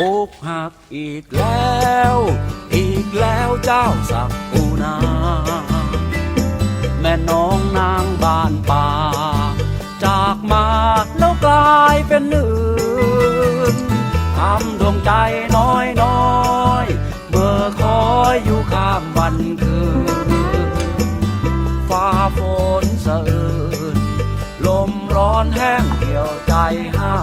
อกหักอีกแล้ว อีกแล้วเจ้าสักปูนาแม่น้องนางบ้านป่า จากมาแล้วกลายเป็นอื่นทำดวงใจน้อยน้อยเมื่อคอยอยู่ข้ามวันคืนฟ้าฝนสะอื้นลมร้อนแห้งเหี่ยวใจหา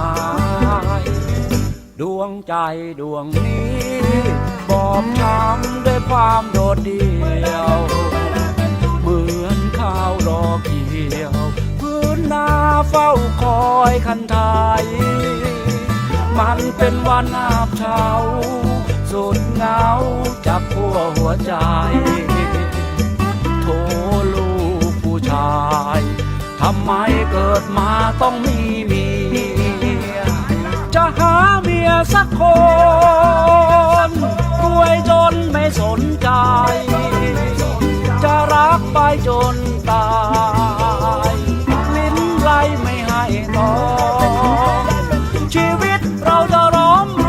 ดวงใจดวงนี้ บอบช้ำด้วยความโดดเดี่ยว เหมือนข้าวรอเกี่ยว พื้นนาเฝ้าคอยคันไทย มันเป็นวันอาบเช้า สุดเหงาจับขั้วหัวใจ โทลูกผู้ชาย ทำไมเกิดมาต้องมีเมีย คนรวยจนไม่สนใจ จะรักไปจนตาย ลิ้นไหลไม่ให้ตองชีวิตเราจะร้อมร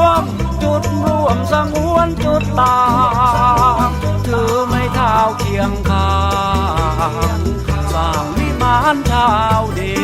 วม จุดรวมสงวนจุดต่างถือไม่เท้าเคียงข้างสร้างวิมานชาวเดี